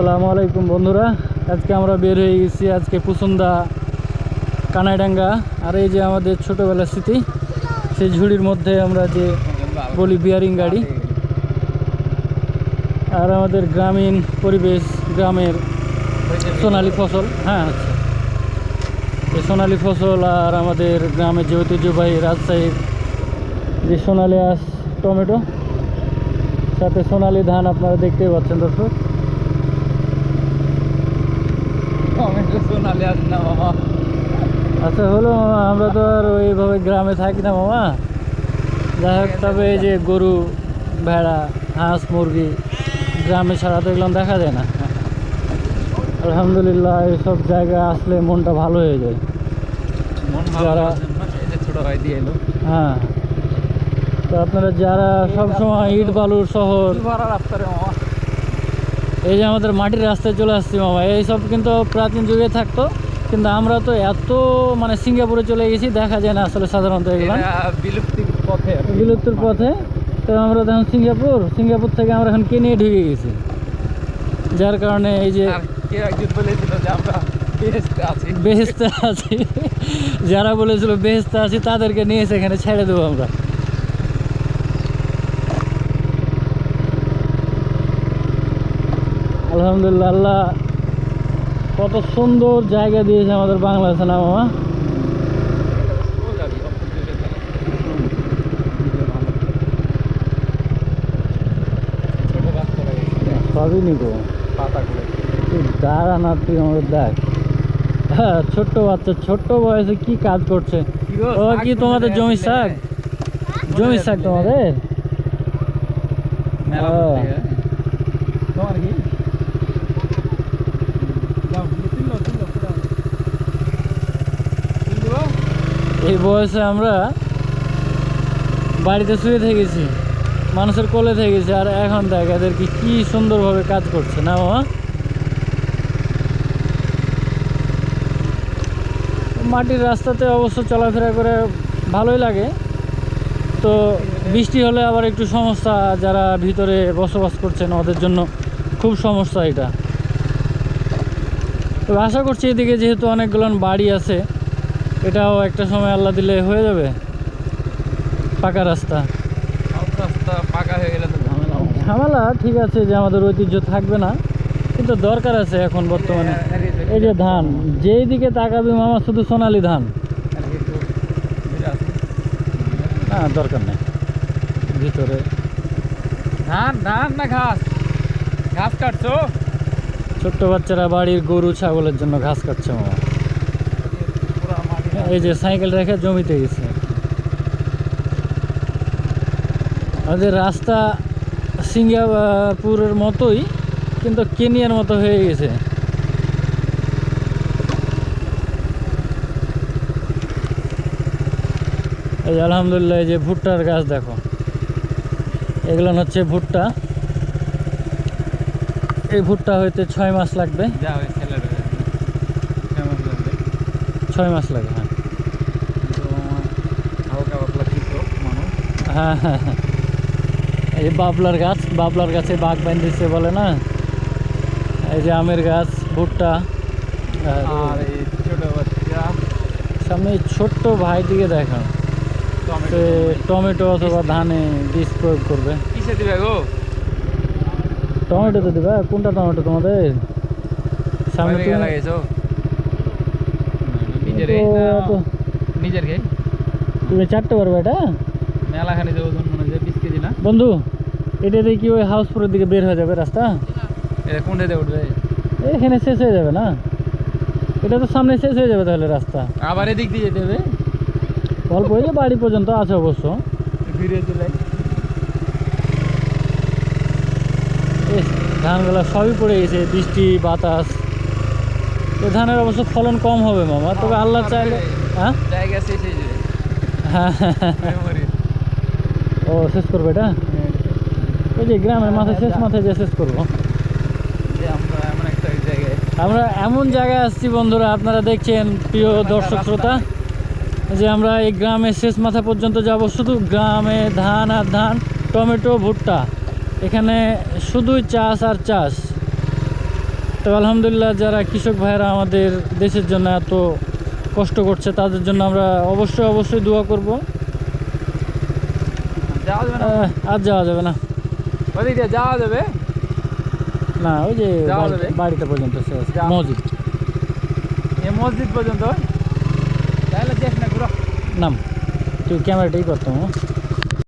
আসসালামু আলাইকুম বন্ধুরা। আজকে আমরা বের হয়ে গেছি আজকে পুসুন্দা, কানাইডাঙ্গা আর এই যে আমাদের ছোটোবেলার স্মৃতি, সেই ঝুড়ির মধ্যে আমরা যে বলি বিয়ারিং গাড়ি। আর আমাদের গ্রামীণ পরিবেশ গ্রামের সোনালী ফসল হ্যাঁ আচ্ছা। এই সোনালী ফসল আর আমাদের গ্রামের যে ঐতিহ্যবাহী রাজশাহীর যে সোনালী আস টমেটো, সাথে সোনালী ধান আপনারা দেখতেই পাচ্ছেন দর্শক। সোনালি আস না মামা। আচ্ছা হলো মামা আমরা তো আর ওইভাবে গ্রামে থাকি না মামা। যাই হোক তবে এই যে গরু ভেড়া হাঁস মুরগি গ্রামে ছাড়া তো এগুলো দেখা যায় না। আলহামদুলিল্লাহ এইসব জায়গায় আসলে মনটা ভালো হয়ে যায়। যারা- হ্যাঁ। তো আপনারা যারা সবসময় ইট বালুর শহর এই যে আমাদের মাটির রাস্তায় চলে আসছি মামা এইসব কিন্তু প্রাচীন যুগে থাকতো কিন্তু আমরা তো এত মানে সিঙ্গাপুরে চলে গেছি দেখা যায় না আসলে সাধারণত এগুলো। বিলুপ্তির পথে। বিলুপ্তির পথে। তো আমরা তখন সিঙ্গাপুর সিঙ্গাপুর থেকে আমরা এখন কিনে ঢুকে গেছি। যার কারণে এই যে বেহেস্তে আছি। যারা বলেছিল বেহেস্তে আছি তাদেরকে নিয়ে এসে এখানে ছেড়ে দেবো আমরা। আলহামদুলিল্লাহ আল্লাহ কত সুন্দর জায়গা দিয়েছে আমাদের বাংলাদেশে না মামা। সবই নিবো। দাঁড়া না তুই আমাদের দেখ। হ্যাঁ ছোট্ট বাচ্চা ছোট্ট বয়সে কি কাজ করছে? ও কি তোমাদের জমি শাক? জমি শাক তোমাদের। তোমার কি? এই বয়সে আমরা বাড়িতে শুয়ে থেকেছি, মানুষের কোলে থেকেছি, আর এখন দেখ এদেরকে কি সুন্দরভাবে কাজ করছে, না মামা মাটির রাস্তাতে অবশ্য চলাফেরা করে ভালোই লাগে। তো বৃষ্টি হলে আবার একটু সমস্যা, যারা ভিতরে বসবাস করছেন ওদের জন্য খুব সমস্যা এটা। তো আশা করছি এদিকে যেহেতু অনেকগুলো বাড়ি আছে এটাও একটা সময় আল্লাহ দিলে হয়ে যাবে। পাকা রাস্তা। রাস্তা পাকা হয়ে গেলে তো ঝামেলা ঝামেলা ঠিক আছে যে আমাদের ঐতিহ্য থাকবে না কিন্তু দরকার আছে এখন বর্তমানে। এই যে ধান যেই দিকে তাকাবি মামা শুধু সোনালি ধান। না দরকার নেই। ভিতরে। ধান ধান না ঘাস? ঘাস কাটছো? ছোট্ট বাচ্চারা বাড়ির গরু ছাগলের জন্য ঘাস কাটছে মামা। এই যে সাইকেল রেখে জমিতে গেছে। আমাদের রাস্তা সিঙ্গাপুরের মতোই, কিন্তু কেনিয়ার মতো হয়ে গেছে। এই যে আলহামদুলিল্লাহ, এই যে ভুট্টার গাছ দেখো। এগুলো হচ্ছে ভুট্টা। এই ভুট্টা হইতে ছয় মাস লাগবে যা ওই ছেলের কেমন লাগবে ছয় মাস লাগে হ্যাঁ। হ্যাঁ হ্যাঁ হ্যাঁ। এই বাবলার গাছ বাবলার গাছে বাঘ বাঁধিয়েছে বলে না? এই যে আমের গাছ ভুট্টা আর আর এই ছোট বাচ্চা। সামনে ছোট্ট ভাইটিকে দেখান টমেটো। সে টমেটো অথবা ধানে বীজ প্রয়োগ করবে। কিসে দিবে গো? টমেটো তো দিবা কোনটা টমেটো তোমাদের? সামনে লাগাইছো নিজের তুমি চারটে পারবে এটা? মেলা খানি যে ওজন মনে হয় বিশ কেজি না? বন্ধু এটা দিয়ে কি ওই হাউসপুরের দিকে বের হয়ে যাবে রাস্তা? এটা কোন দিয়ে উঠবে? এখানে শেষ হয়ে যাবে না? এটা তো সামনে শেষ হয়ে যাবে তাহলে রাস্তা। আবার এদিক দিয়ে যেতে হবে? অল্প বাড়ি পর্যন্ত আছে অবশ্য। এই ধানগুলো সবই পড়ে গেছে বৃষ্টি বাতাস। এই ধানের অবশ্য ফলন কম হবে মামা তবে আল্লাহ চাইলে হ্যাঁ? হয়ে হ্যাঁ। ও শেষ করবে এটা? ওই যে গ্রামের মাথায় শেষ মাথায় যে শেষ করব। আমরা এমন জায়গায় আমরা এমন জায়গায় আসছি বন্ধুরা আপনারা দেখছেন প্রিয় দর্শক শ্রোতা যে আমরা এই গ্রামের শেষ মাথা পর্যন্ত যাব শুধু গ্রামে ধান আর ধান টমেটো ভুট্টা। এখানে শুধুই চাষ আর চাষ। তো আলহামদুলিল্লাহ যারা কৃষক ভাইয়েরা আমাদের দেশের জন্য এত কষ্ট করছে তাদের জন্য আমরা অবশ্যই অবশ্যই দোয়া করব। যাওয়া যাবে না? আর যাওয়া যাবে না। যাওয়া যাবে? না ওই যে বাড়িতে- পর্যন্ত মসজিদ। এই মসজিদ পর্যন্ত? তাহলে দেখ না নাম তুই ক্যামেরাটাই করতাম হ্যাঁ?